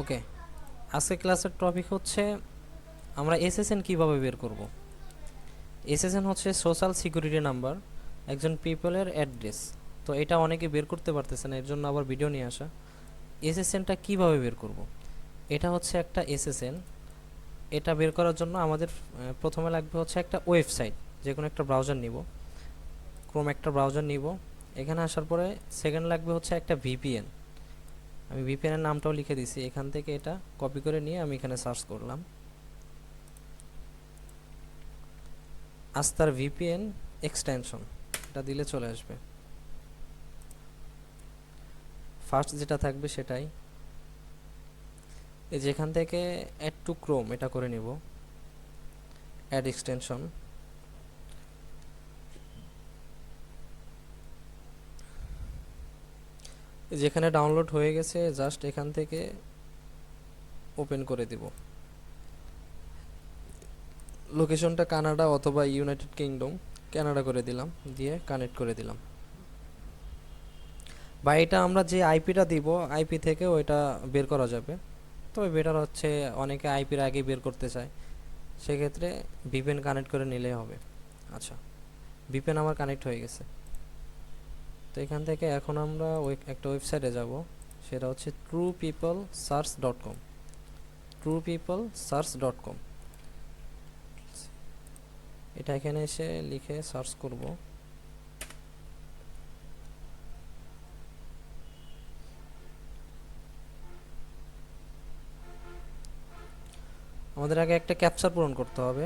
ওকে আজকে ক্লাসের টপিক হচ্ছে আমরা এসএসএন কীভাবে বের করব? এসএসএন হচ্ছে সোশ্যাল সিকিউরিটি নাম্বার একজন পিপলের অ্যাড্রেস তো এটা অনেকে বের করতে পারতেছে না, এর জন্য আবার ভিডিও নিয়ে আসা। এসএসএনটা কীভাবে বের করব? এটা হচ্ছে একটা এসএসএন এটা বের করার জন্য আমাদের প্রথমে লাগবে হচ্ছে একটা ওয়েবসাইট যে কোনো একটা ব্রাউজার নিব। ক্রোম একটা ব্রাউজার নিব। এখানে আসার পরে সেকেন্ড লাগবে হচ্ছে একটা ভিপিএন আমি ভিপিএনের নামটাও লিখে দিছি। এখান থেকে এটা কপি করে নিয়ে আমি এখানে সার্চ করলাম। আস্তার ভিপিএন এক্সটেনশন এটা দিলে চলে আসবে। ফার্স্ট যেটা থাকবে সেটাই। এই যেখান থেকে অ্যাড টু ক্রোম এটা করে নিব। অ্যাড এক্সটেনশন যেখানে ডাউনলোড হয়ে গেছে জাস্ট এখান থেকে ওপেন করে দিব। লোকেশনটা কানাডা অথবা ইউনাইটেড কিংডম কানাডা করে দিলাম, দিয়ে কানেক্ট করে দিলাম। বা এটা আমরা যে আইপিটা দিব আইপি থেকে ওইটা বের করা যাবে। তবে বেটার হচ্ছে অনেকে আইপির আগে বের করতে চায়। সেক্ষেত্রে ভিপেন কানেক্ট করে নিলেই হবে। আচ্ছা ভিপেন আমার কানেক্ট হয়ে গেছে। তো এখান থেকে এখন আমরা একটা ওয়েবসাইটে যাব। সেটা হচ্ছে true people search dot com true people search dot com এটা এখানে এসে লিখে সার্চ করব। আমাদের আগে একটা ক্যাপচার পূরণ করতে হবে।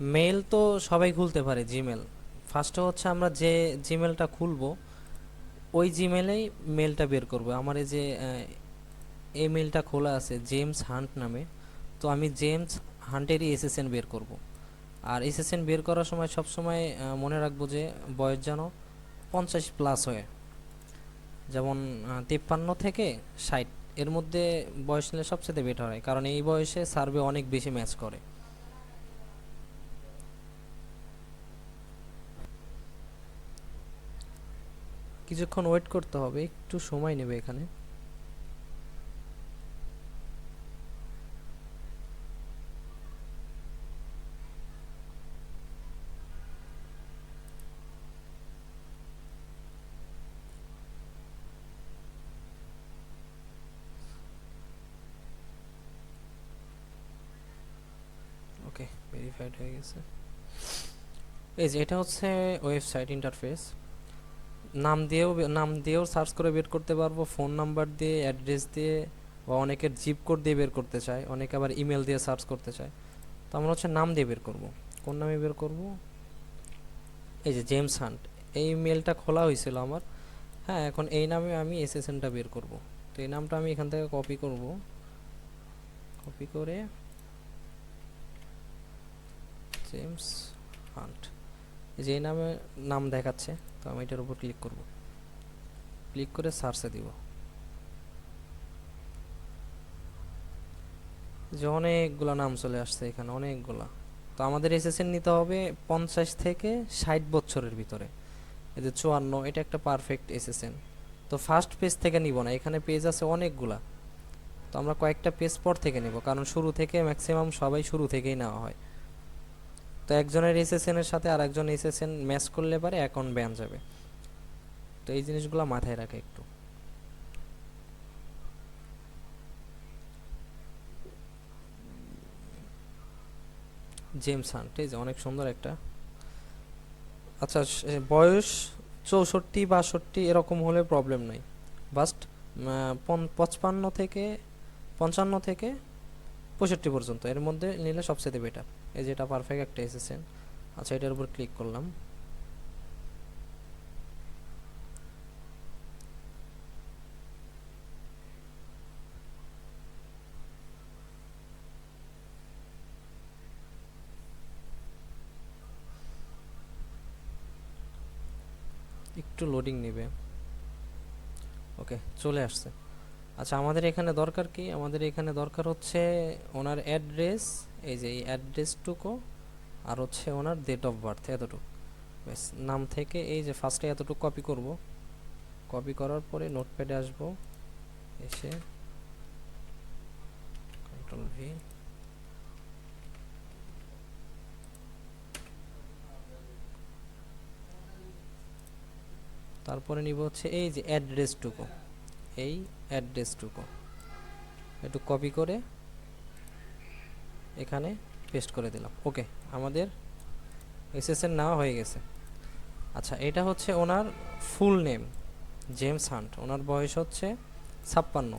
মেল তো সবাই খুলতে পারে জিমেল ফার্স্টে হচ্ছে আমরা যে জিমেলটা খুলবো, ওই জিমেলেই মেলটা বের করব। আমার এই যে এই মেলটা খোলা আছে জেমস হান্ট নামে, তো আমি জেমস হান্টেরই এসএসএন বের করব। আর এসএসএন বের করার সময় সব সময় মনে রাখব যে বয়স যেন পঞ্চাশ প্লাস হয়। যেমন তিপ্পান্ন থেকে ষাট। এর মধ্যে বয়স নিলে সবচেয়ে বেটার হয়, কারণ এই বয়সে সার্ভে অনেক বেশি ম্যাচ করে। কিছুক্ষণ ওয়েট করতে হবে, একটু সময় নেবে এখানে। ওকে ভেরিফাইড হয়ে গেছে। এই যে, এটা হচ্ছে ওয়েবসাইট ইন্টারফেস নাম দিয়েও নাম দিয়েও সার্চ করে বের করতে পারব। ফোন নাম্বার দিয়ে অ্যাড্রেস দিয়ে বা অনেকের জিপ কোড দিয়ে বের করতে চায়, অনেকে আবার ইমেল দিয়ে সার্চ করতে চায়। তো আমরা হচ্ছে নাম দিয়ে বের করব। কোন নামে বের করব? এই যে জেমস হান্ট এই মেলটা খোলা হয়েছিল আমার। হ্যাঁ এখন এই নামে আমি এসএসএনটা বের করব। তো এই নামটা আমি এখান থেকে কপি করব। কপি করে জেমস হান্ট যে নামে নাম দেখাচ্ছে, তো আমি এটার উপর ক্লিক করব। ক্লিক করে সার্চে দিব। যে অনেকগুলা নাম চলে আসছে এখানে, অনেকগুলা। তো আমাদের এসএসএন নিতে হবে পঞ্চাশ থেকে ষাট বছরের ভিতরে। এই যে চুয়ান্ন, এটা একটা পারফেক্ট এসএসএন তো ফার্স্ট পেজ থেকে নিব না, এখানে পেজ আছে অনেকগুলা। তো আমরা কয়েকটা পেজ পর থেকে নিব, কারণ শুরু থেকে ম্যাক্সিমাম সবাই শুরু থেকেই নেওয়া হয়। তো একজনের এসএসএন এর সাথে আরেকজন এসএসএন ম্যাচ করলে পারে অ্যাকাউন্ট ব্যান যাবে। তো এই জিনিসগুলো মাথায় রাখে একটু। জেমস হান্ট যে অনেক সুন্দর একটা। আচ্ছা বয়স চৌষট্টি, বাষট্টি এরকম হলে প্রবলেম নাই। বাস্ট পঁচপান্ন থেকে, পঞ্চান্ন থেকে পঁয়ষট্টি পর্যন্ত। এর মধ্যে নিলে সবচেয়ে বেটার এই যে এটা পারফেক্ট একটা এসেছেন আচ্ছা এটার উপর ক্লিক করলাম। একটু লোডিং নেবে। ওকে চলে আসছে। আচ্ছা আমাদের এখানে দরকার কি? আমাদের এখানে দরকার হচ্ছে ওনার অ্যাড্রেস, এই যে এই অ্যাড্রেসটুকু, আর হচ্ছে ওনার ডেট অফ বার্থ এতটুকু। ব্যাস, নাম থেকে এই যে ফার্স্টে এতটুকু কপি করব। কপি করার পরে নোটপ্যাডে আসব, এসে কন্ট্রোল ভি তারপরে নিব হচ্ছে এই যে অ্যাড্রেসটুকু। এই অ্যাড্রেসটুকু একটু কপি করে এখানে পেস্ট করে দিলাম। ওকে আমাদের এসএসএন নেওয়া হয়ে গেছে। আচ্ছা এটা হচ্ছে ওনার ফুল নেম জেমস হান্ট ওনার বয়স হচ্ছে ছাপ্পান্ন।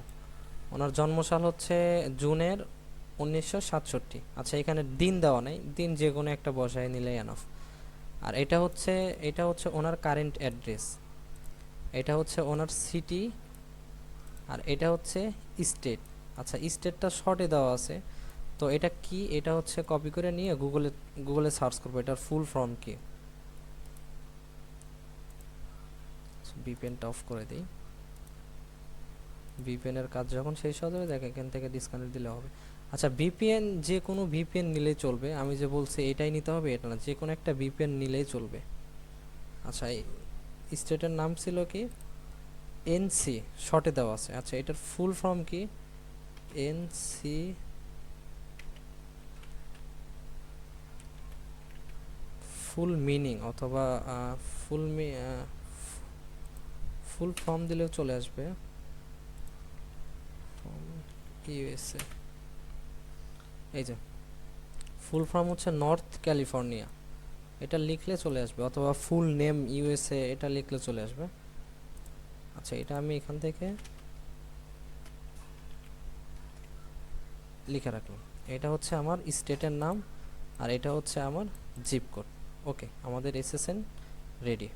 ওনার জন্মসাল হচ্ছে জুনের উনিশশো সাতষট্টি। আচ্ছা এখানে দিন দেওয়া নেই। দিন যে কোনো একটা বসায় নিলেই এনাফ আর এটা হচ্ছে এটা হচ্ছে ওনার কারেন্ট অ্যাড্রেস এটা হচ্ছে ওনার সিটি আর এটা হচ্ছে স্টেট আচ্ছা স্টেটটা শর্টে দেওয়া আছে। তো এটা কি? এটা হচ্ছে কপি করে নিয়ে গুগলে গুগলে সার্চ করব। এটার ফুল ফর্ম কি? ভিপিএনটা অফ করে দিই। ভিপিএনের কাজ যখন শেষ হয়ে যাবে, দেখ এখান থেকে ডিসকানেক্ট দিলে হবে। আচ্ছা ভিপিএন যে কোনো ভিপিএন নিলেই চলবে। আমি যে বলছি, এটাই নিতে হবে, এটা না। যে কোনো একটা ভিপিএন নিলেই চলবে। আচ্ছা স্টেটের নাম ছিল কি? এনসি শর্টে দেওয়া আছে। আচ্ছা এটার ফুল ফর্ম কি? এনসি ফুল মিনিং অথবা ফুল ফুল ফর্ম দিলেও চলে আসবে। ইউএসএ এই যে ফুল ফর্ম হচ্ছে নর্থ ক্যালিফোর্নিয়া এটা লিখলে চলে আসবে, অথবা ফুল নেম ইউএসএ এটা লিখলে চলে আসবে। আচ্ছা এটা আমি এখান থেকে লিখে রাখলাম। এটা হচ্ছে আমার স্টেটের নাম আর এটা হচ্ছে আমার জিপ কোড ওকে আমাদের এসএসএন রেডি